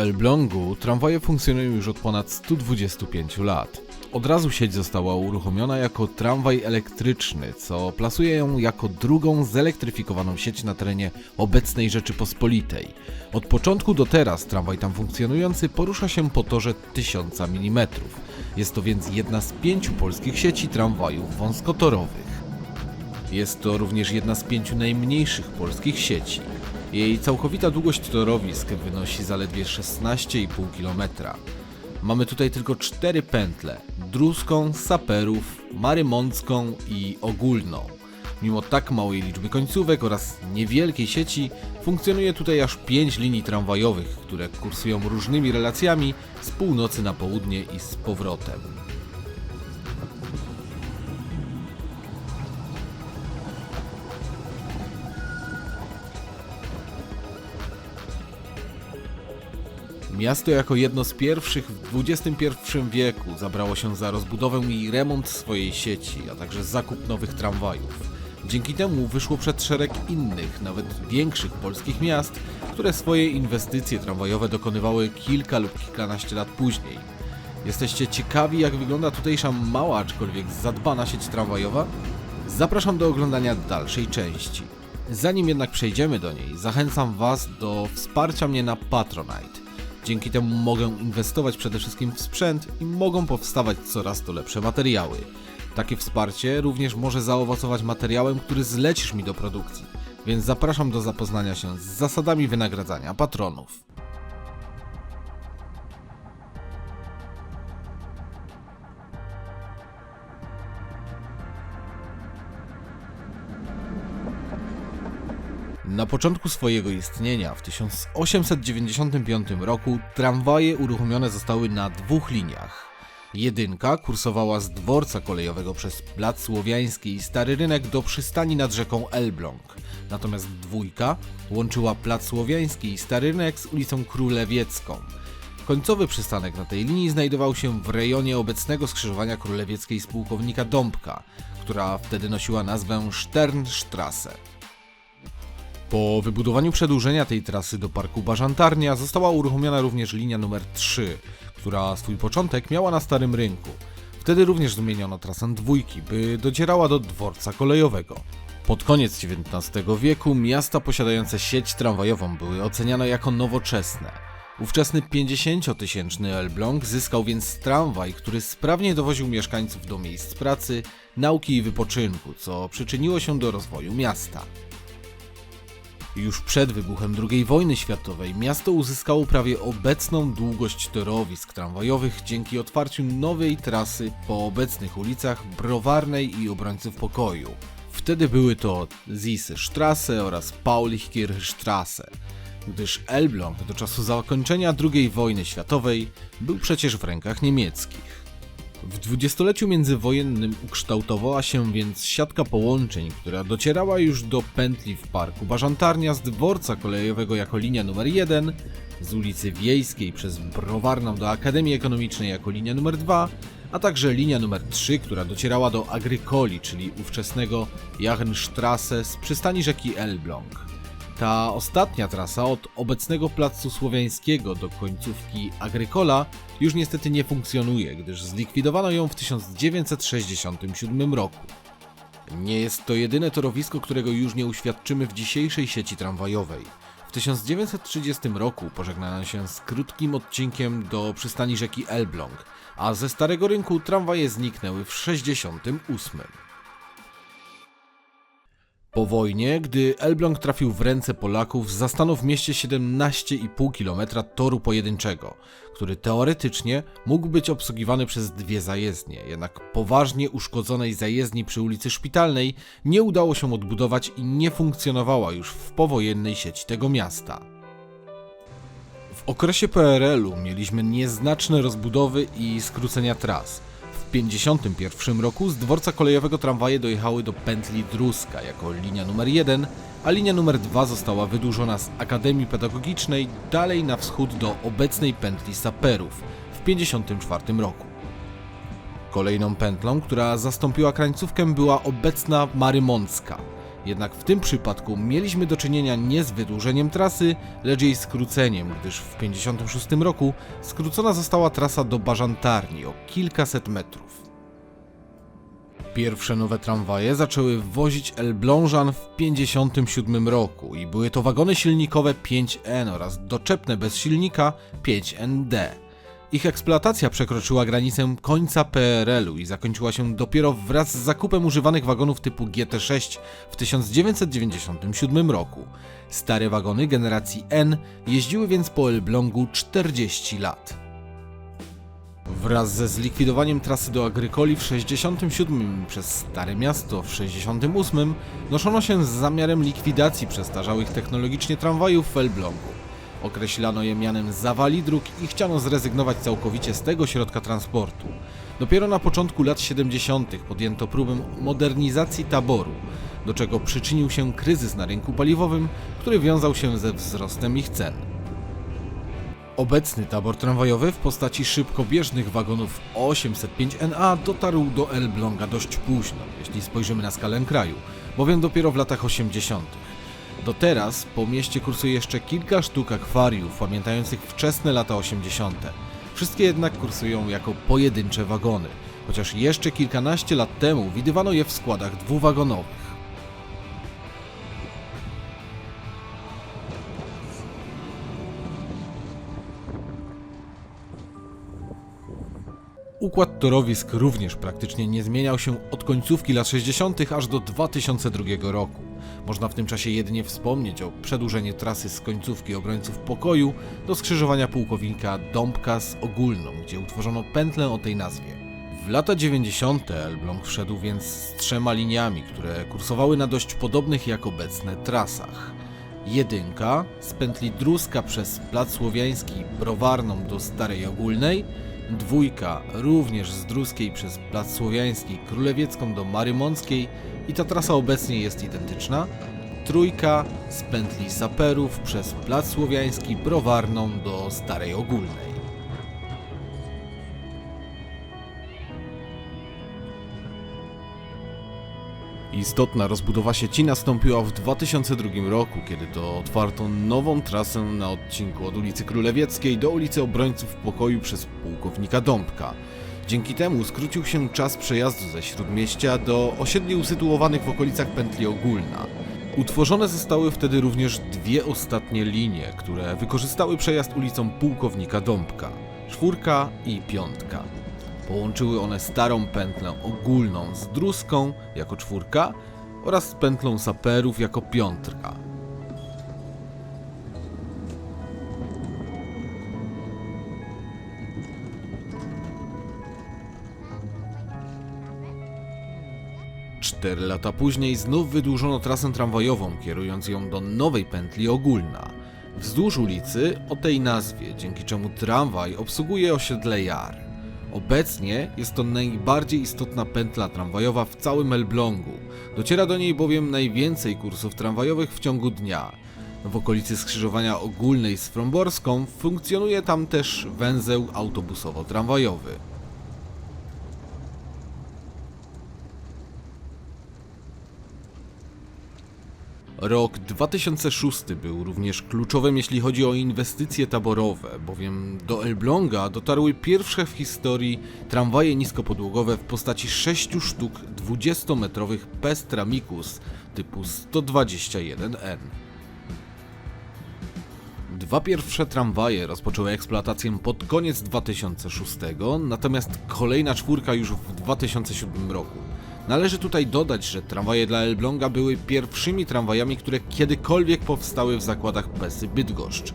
Elblągu tramwaje funkcjonują już od ponad 125 lat. Od razu sieć została uruchomiona jako tramwaj elektryczny, co plasuje ją jako drugą zelektryfikowaną sieć na terenie obecnej Rzeczypospolitej. Od początku do teraz tramwaj tam funkcjonujący porusza się po torze 1000 mm. Jest to więc jedna z pięciu polskich sieci tramwajów wąskotorowych. Jest to również jedna z pięciu najmniejszych polskich sieci. Jej całkowita długość torowisk wynosi zaledwie 16,5 km. Mamy tutaj tylko cztery pętle: druską, saperów, marymącką i ogólną. Mimo tak małej liczby końcówek oraz niewielkiej sieci, funkcjonuje tutaj aż 5 linii tramwajowych, które kursują różnymi relacjami z północy na południe i z powrotem. Miasto jako jedno z pierwszych w XXI wieku zabrało się za rozbudowę i remont swojej sieci, a także zakup nowych tramwajów. Dzięki temu wyszło przed szereg innych, nawet większych polskich miast, które swoje inwestycje tramwajowe dokonywały kilka lub kilkanaście lat później. Jesteście ciekawi, jak wygląda tutejsza mała, aczkolwiek zadbana sieć tramwajowa? Zapraszam do oglądania dalszej części. Zanim jednak przejdziemy do niej, zachęcam Was do wsparcia mnie na Patronite. Dzięki temu mogę inwestować przede wszystkim w sprzęt i mogą powstawać coraz to lepsze materiały. Takie wsparcie również może zaowocować materiałem, który zlecisz mi do produkcji, więc zapraszam do zapoznania się z zasadami wynagradzania patronów. Na początku swojego istnienia w 1895 roku tramwaje uruchomione zostały na dwóch liniach. Jedynka kursowała z dworca kolejowego przez Plac Słowiański i Stary Rynek do przystani nad rzeką Elbląg. Natomiast dwójka łączyła Plac Słowiański i Stary Rynek z ulicą Królewiecką. Końcowy przystanek na tej linii znajdował się w rejonie obecnego skrzyżowania królewieckiej z pułkownika Dąbka, która wtedy nosiła nazwę Sternstrasse. Po wybudowaniu przedłużenia tej trasy do parku Bażantarnia została uruchomiona również linia numer 3, która swój początek miała na Starym Rynku. Wtedy również zmieniono trasę dwójki, by docierała do dworca kolejowego. Pod koniec XIX wieku miasta posiadające sieć tramwajową były oceniane jako nowoczesne. Ówczesny 50-tysięczny Elbląg zyskał więc tramwaj, który sprawnie dowoził mieszkańców do miejsc pracy, nauki i wypoczynku, co przyczyniło się do rozwoju miasta. Już przed wybuchem II wojny światowej miasto uzyskało prawie obecną długość torowisk tramwajowych dzięki otwarciu nowej trasy po obecnych ulicach Browarnej i Obrońców Pokoju. Wtedy były to Zisy Strasse oraz Paulichkirchstrasse, gdyż Elbląg do czasu zakończenia II wojny światowej był przecież w rękach niemieckich. W dwudziestoleciu międzywojennym ukształtowała się więc siatka połączeń, która docierała już do pętli w parku Bażantarnia z dworca kolejowego jako linia numer 1, z ulicy Wiejskiej przez Browarną do Akademii Ekonomicznej jako linia numer 2, a także linia numer 3, która docierała do Agrykoli, czyli ówczesnego Jachenstrasse z przystani rzeki Elbląg. Ta ostatnia trasa od obecnego placu Słowiańskiego do końcówki Agrykola już niestety nie funkcjonuje, gdyż zlikwidowano ją w 1967 roku. Nie jest to jedyne torowisko, którego już nie uświadczymy w dzisiejszej sieci tramwajowej. W 1930 roku pożegnano się z krótkim odcinkiem do przystani rzeki Elbląg, a ze Starego Rynku tramwaje zniknęły w 1968. Po wojnie, gdy Elbląg trafił w ręce Polaków, zastano w mieście 17,5 km toru pojedynczego, który teoretycznie mógł być obsługiwany przez dwie zajezdnie, jednak poważnie uszkodzonej zajezdni przy ulicy Szpitalnej nie udało się odbudować i nie funkcjonowała już w powojennej sieci tego miasta. W okresie PRL-u mieliśmy nieznaczne rozbudowy i skrócenia tras. W 1951 roku z dworca kolejowego tramwaje dojechały do pętli Druska jako linia numer 1, a linia numer 2 została wydłużona z Akademii Pedagogicznej dalej na wschód do obecnej pętli Saperów w 1954 roku. Kolejną pętlą, która zastąpiła krańcówkę była obecna Marymącka. Jednak w tym przypadku mieliśmy do czynienia nie z wydłużeniem trasy, lecz jej skróceniem, gdyż w 1956 roku skrócona została trasa do Bażantarni o kilkaset metrów. Pierwsze nowe tramwaje zaczęły wozić Elblążan w 1957 roku i były to wagony silnikowe 5N oraz doczepne bez silnika 5ND. Ich eksploatacja przekroczyła granicę końca PRL-u i zakończyła się dopiero wraz z zakupem używanych wagonów typu GT6 w 1997 roku. Stare wagony generacji N jeździły więc po Elblągu 40 lat. Wraz ze zlikwidowaniem trasy do Agrykoli w 67 przez Stare Miasto w 68 noszono się z zamiarem likwidacji przestarzałych technologicznie tramwajów w Elblągu. Określano je mianem zawali dróg i chciano zrezygnować całkowicie z tego środka transportu. Dopiero na początku lat 70. podjęto próbę modernizacji taboru, do czego przyczynił się kryzys na rynku paliwowym, który wiązał się ze wzrostem ich cen. Obecny tabor tramwajowy w postaci szybkobieżnych wagonów 805NA dotarł do Elbląga dość późno, jeśli spojrzymy na skalę kraju, bowiem dopiero w latach 80. Do teraz po mieście kursuje jeszcze kilka sztuk akwariów pamiętających wczesne lata 80. Wszystkie jednak kursują jako pojedyncze wagony, chociaż jeszcze kilkanaście lat temu widywano je w składach dwuwagonowych. Układ torowisk również praktycznie nie zmieniał się od końcówki lat 60. aż do 2002 roku. Można w tym czasie jedynie wspomnieć o przedłużeniu trasy z końcówki obrońców pokoju do skrzyżowania pułkownika Dąbka z Ogólną, gdzie utworzono pętlę o tej nazwie. W lata 90. Elbląg wszedł więc z trzema liniami, które kursowały na dość podobnych jak obecne trasach. Jedynka z pętli Druska przez Plac Słowiański Browarną do Starej Ogólnej, dwójka również z Druskiej przez Plac Słowiański Królewiecką do Marymąckiej i ta trasa obecnie jest identyczna, trójka z pętli Saperów przez Plac Słowiański Browarną do Starej Ogólnej. Istotna rozbudowa sieci nastąpiła w 2002 roku, kiedy to otwarto nową trasę na odcinku od ulicy Królewieckiej do ulicy Obrońców Pokoju przez pułkownika Dąbka. Dzięki temu skrócił się czas przejazdu ze Śródmieścia do osiedli usytuowanych w okolicach pętli Ogólna. Utworzone zostały wtedy również dwie ostatnie linie, które wykorzystały przejazd ulicą pułkownika Dąbka, czwórka i piątka. Połączyły one starą pętlę ogólną z druską jako czwórka oraz pętlą saperów jako piątka. Cztery lata później znów wydłużono trasę tramwajową, kierując ją do nowej pętli ogólna, wzdłuż ulicy o tej nazwie, dzięki czemu tramwaj obsługuje osiedle Jar. Obecnie jest to najbardziej istotna pętla tramwajowa w całym Elblągu. Dociera do niej bowiem najwięcej kursów tramwajowych w ciągu dnia. W okolicy skrzyżowania ogólnej z Fromborską funkcjonuje tam też węzeł autobusowo-tramwajowy. Rok 2006 był również kluczowym jeśli chodzi o inwestycje taborowe, bowiem do Elbląga dotarły pierwsze w historii tramwaje niskopodłogowe w postaci 6 sztuk 20-metrowych Pestra Mikus typu 121N. Dwa pierwsze tramwaje rozpoczęły eksploatację pod koniec 2006, natomiast kolejna czwórka już w 2007 roku. Należy tutaj dodać, że tramwaje dla Elbląga były pierwszymi tramwajami, które kiedykolwiek powstały w zakładach Pesy Bydgoszcz.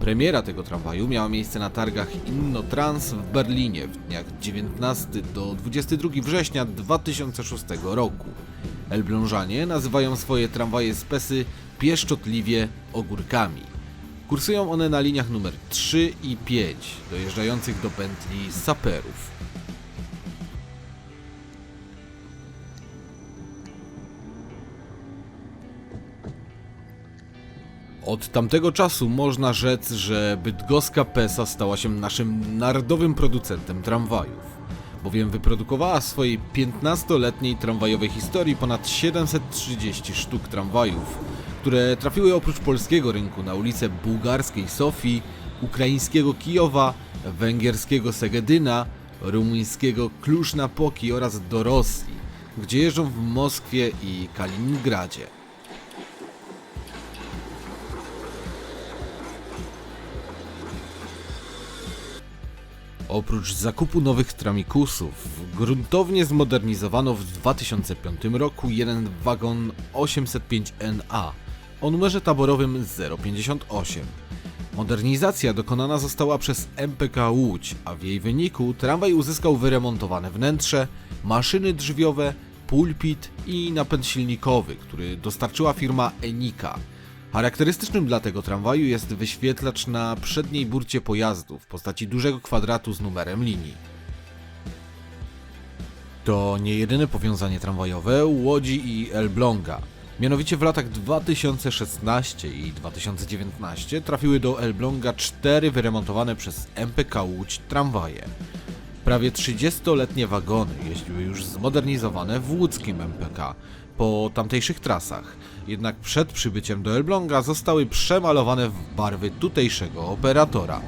Premiera tego tramwaju miała miejsce na targach Innotrans w Berlinie w dniach 19 do 22 września 2006 roku. Elblążanie nazywają swoje tramwaje z Pesy pieszczotliwie ogórkami. Kursują one na liniach numer 3 i 5, dojeżdżających do pętli Saperów. Od tamtego czasu można rzec, że bydgoska Pesa stała się naszym narodowym producentem tramwajów. bowiem wyprodukowała w swojej 15-letniej tramwajowej historii ponad 730 sztuk tramwajów, które trafiły oprócz polskiego rynku na ulice bułgarskiej Sofii, ukraińskiego Kijowa, węgierskiego Segedyna, rumuńskiego Kluż-Napoki oraz do Rosji, gdzie jeżdżą w Moskwie i Kaliningradzie. Oprócz zakupu nowych tramikusów, gruntownie zmodernizowano w 2005 roku jeden wagon 805NA o numerze taborowym 058. Modernizacja dokonana została przez MPK Łódź, a w jej wyniku tramwaj uzyskał wyremontowane wnętrze, maszyny drzwiowe, pulpit i napęd silnikowy, który dostarczyła firma Enika. Charakterystycznym dla tego tramwaju jest wyświetlacz na przedniej burcie pojazdu w postaci dużego kwadratu z numerem linii. To nie jedyne powiązanie tramwajowe Łodzi i Elbląga. Mianowicie w latach 2016 i 2019 trafiły do Elbląga cztery wyremontowane przez MPK Łódź tramwaje. Prawie 30-letnie wagony jeździły już zmodernizowane w łódzkim MPK po tamtejszych trasach. Jednak przed przybyciem do Elbląga zostały przemalowane w barwy tutejszego operatora.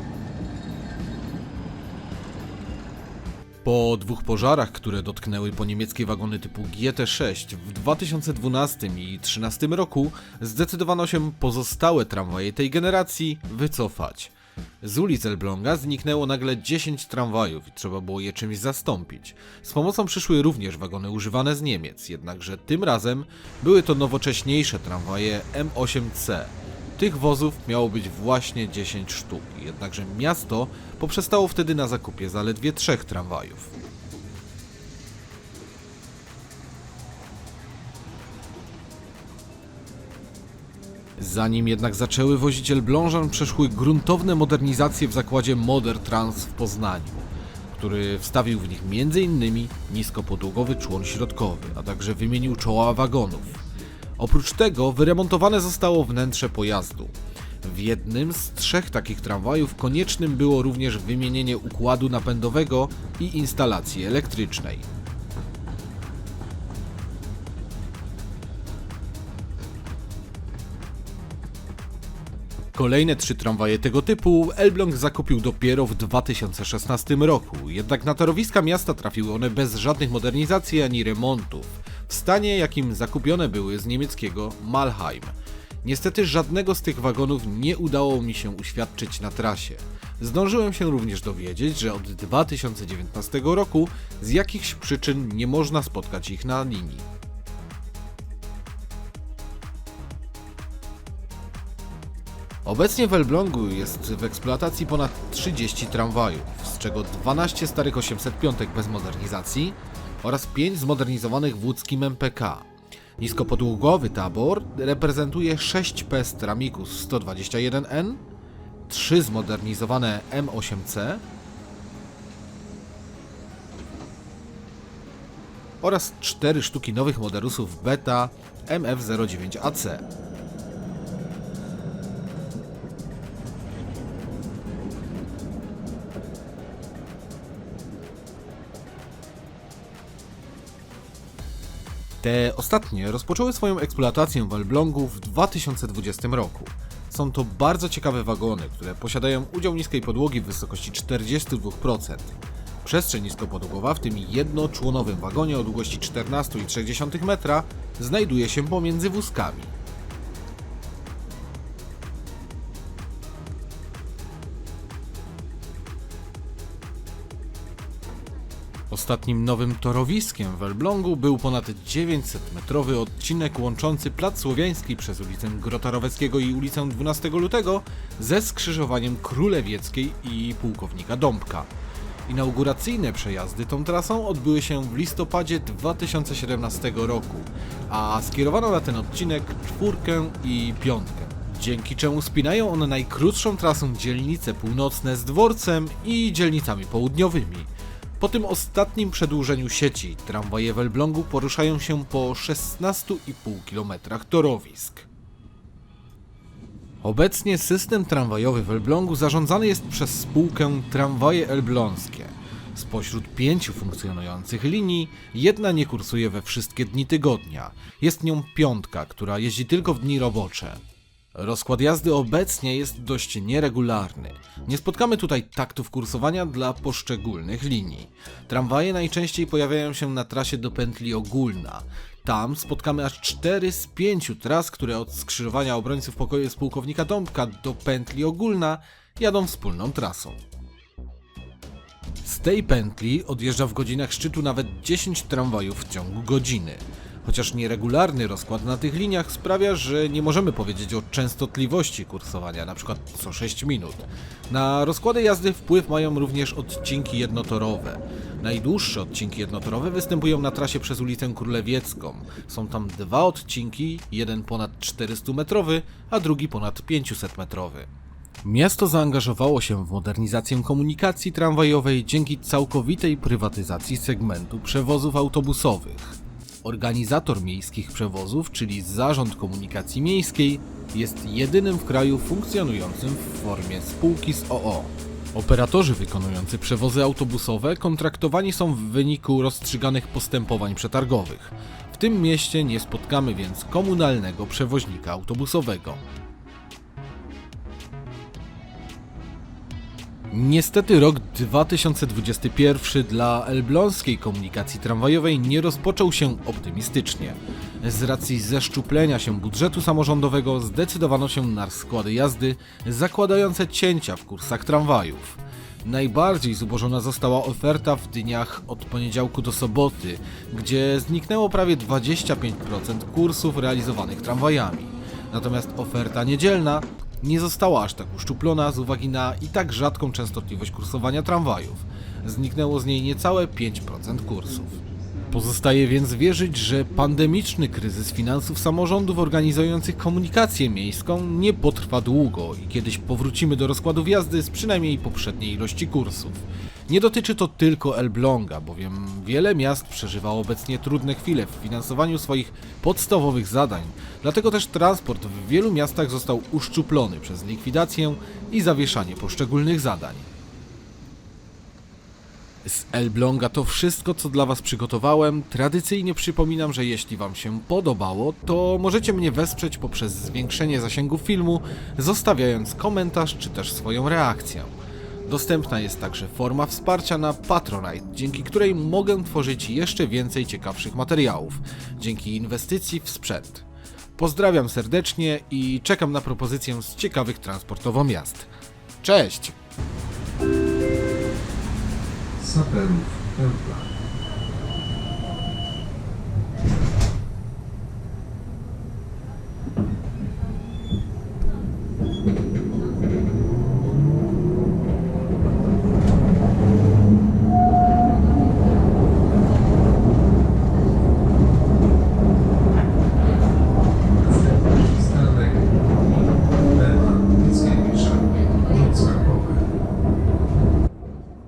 Po dwóch pożarach, które dotknęły po niemieckie wagony typu GT6 w 2012 i 2013 roku, zdecydowano się pozostałe tramwaje tej generacji wycofać. Z ulic Elbląga zniknęło nagle 10 tramwajów i trzeba było je czymś zastąpić. Z pomocą przyszły również wagony używane z Niemiec, jednakże tym razem były to nowocześniejsze tramwaje M8C. Tych wozów miało być właśnie 10 sztuk, jednakże miasto poprzestało wtedy na zakupie zaledwie trzech tramwajów. Zanim jednak zaczęły wozić Elblążan, przeszły gruntowne modernizacje w zakładzie Moder Trans w Poznaniu, który wstawił w nich m.in. niskopodłogowy człon środkowy, a także wymienił czoła wagonów. Oprócz tego wyremontowane zostało wnętrze pojazdu. W jednym z trzech takich tramwajów koniecznym było również wymienienie układu napędowego i instalacji elektrycznej. Kolejne trzy tramwaje tego typu Elbląg zakupił dopiero w 2016 roku, jednak na torowiska miasta trafiły one bez żadnych modernizacji ani remontów, w stanie jakim zakupione były z niemieckiego Malheim. Niestety żadnego z tych wagonów nie udało mi się uświadczyć na trasie. Zdążyłem się również dowiedzieć, że od 2019 roku z jakichś przyczyn nie można spotkać ich na linii. Obecnie w Elblągu jest w eksploatacji ponad 30 tramwajów, z czego 12 starych 805 bez modernizacji oraz 5 zmodernizowanych w łódzkim MPK. Niskopodłogowy tabor reprezentuje 6 P Stramicus 121N, 3 zmodernizowane M8C oraz 4 sztuki nowych moderusów Beta MF09AC. Te ostatnie rozpoczęły swoją eksploatację w Elblągu w 2020 roku. Są to bardzo ciekawe wagony, które posiadają udział niskiej podłogi w wysokości 42%. Przestrzeń niskopodłogowa w tym jednoczłonowym wagonie o długości 14,3 metra znajduje się pomiędzy wózkami. Ostatnim nowym torowiskiem w Elblągu był ponad 900-metrowy odcinek łączący Plac Słowiański przez ulicę Grota Roweckiego i ulicę 12 lutego ze skrzyżowaniem Królewieckiej i Pułkownika Dąbka. Inauguracyjne przejazdy tą trasą odbyły się w listopadzie 2017 roku, a skierowano na ten odcinek czwórkę i piątkę dzięki czemu spinają one najkrótszą trasą dzielnice północne z dworcem i dzielnicami południowymi. Po tym ostatnim przedłużeniu sieci tramwaje w Elblągu poruszają się po 16,5 km torowisk. Obecnie system tramwajowy w Elblągu zarządzany jest przez spółkę Tramwaje Elbląskie. Spośród pięciu funkcjonujących linii, jedna nie kursuje we wszystkie dni tygodnia. Jest nią piątka, która jeździ tylko w dni robocze. Rozkład jazdy obecnie jest dość nieregularny. Nie spotkamy tutaj taktów kursowania dla poszczególnych linii. Tramwaje najczęściej pojawiają się na trasie do pętli Ogólna. Tam spotkamy aż 4 z 5 tras, które od skrzyżowania obrońców pokoju z pułkownika Dąbka do pętli Ogólna jadą wspólną trasą. Z tej pętli odjeżdża w godzinach szczytu nawet 10 tramwajów w ciągu godziny. Chociaż nieregularny rozkład na tych liniach sprawia, że nie możemy powiedzieć o częstotliwości kursowania, np. co 6 minut. Na rozkłady jazdy wpływ mają również odcinki jednotorowe. Najdłuższe odcinki jednotorowe występują na trasie przez ulicę Królewiecką. Są tam dwa odcinki, jeden ponad 400 metrowy, a drugi ponad 500 metrowy. Miasto zaangażowało się w modernizację komunikacji tramwajowej dzięki całkowitej prywatyzacji segmentu przewozów autobusowych. Organizator miejskich przewozów, czyli Zarząd Komunikacji Miejskiej, jest jedynym w kraju funkcjonującym w formie spółki z OO. Operatorzy wykonujący przewozy autobusowe kontraktowani są w wyniku rozstrzyganych postępowań przetargowych. W tym mieście nie spotkamy więc komunalnego przewoźnika autobusowego. Niestety rok 2021 dla elbląskiej komunikacji tramwajowej nie rozpoczął się optymistycznie. Z racji zeszczuplenia się budżetu samorządowego zdecydowano się na składy jazdy zakładające cięcia w kursach tramwajów. Najbardziej zubożona została oferta w dniach od poniedziałku do soboty, gdzie zniknęło prawie 25% kursów realizowanych tramwajami. Natomiast oferta niedzielna nie została aż tak uszczuplona z uwagi na i tak rzadką częstotliwość kursowania tramwajów. Zniknęło z niej niecałe 5% kursów. Pozostaje więc wierzyć, że pandemiczny kryzys finansów samorządów organizujących komunikację miejską nie potrwa długo i kiedyś powrócimy do rozkładów jazdy z przynajmniej poprzedniej ilości kursów. Nie dotyczy to tylko Elbląga, bowiem wiele miast przeżywa obecnie trudne chwile w finansowaniu swoich podstawowych zadań, dlatego też transport w wielu miastach został uszczuplony przez likwidację i zawieszanie poszczególnych zadań. Z Elbląga to wszystko, co dla Was przygotowałem. Tradycyjnie przypominam, że jeśli Wam się podobało, to możecie mnie wesprzeć poprzez zwiększenie zasięgu filmu, zostawiając komentarz czy też swoją reakcję. Dostępna jest także forma wsparcia na Patronite, dzięki której mogę tworzyć jeszcze więcej ciekawszych materiałów, dzięki inwestycji w sprzęt. Pozdrawiam serdecznie i czekam na propozycję z ciekawych transportowo miast. Cześć! Saperów Pętla.